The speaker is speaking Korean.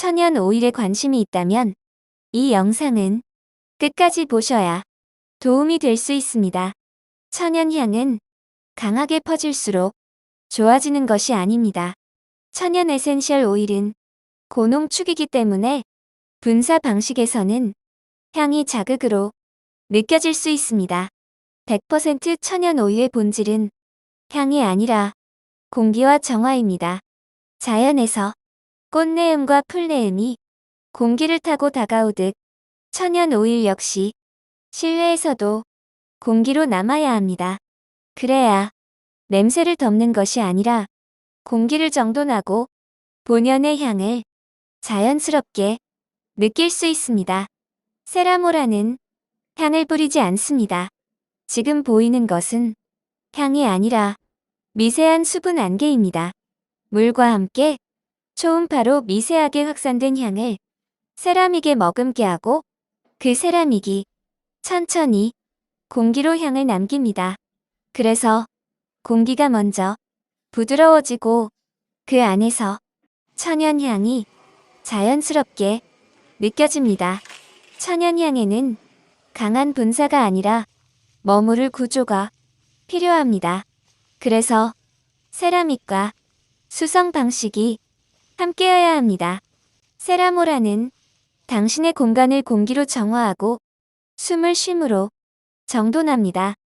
천연 오일에 관심이 있다면 이 영상은 끝까지 보셔야 도움이 될 수 있습니다. 천연 향은 강하게 퍼질수록 좋아지는 것이 아닙니다. 천연 에센셜 오일은 고농축이기 때문에 분사 방식에서는 향이 자극으로 느껴질 수 있습니다. 100% 천연 오일의 본질은 향이 아니라 공기와 정화입니다. 자연에서 꽃내음과 풀내음이 공기를 타고 다가오듯 천연 오일 역시 실내에서도 공기로 남아야 합니다. 그래야 냄새를 덮는 것이 아니라 공기를 정돈하고 본연의 향을 자연스럽게 느낄 수 있습니다. 세라모라는 향을 뿌리지 않습니다. 지금 보이는 것은 향이 아니라 미세한 수분 안개입니다. 물과 함께 초음파로 미세하게 확산된 향을 세라믹에 머금게 하고 그 세라믹이 천천히 공기로 향을 남깁니다. 그래서 공기가 먼저 부드러워지고 그 안에서 천연향이 자연스럽게 느껴집니다. 천연향에는 강한 분사가 아니라 머무를 구조가 필요합니다. 그래서 세라믹과 수성 방식이 함께여야 합니다. 세라모라는 당신의 공간을 공기로 정화하고 숨을 쉼으로 정돈합니다.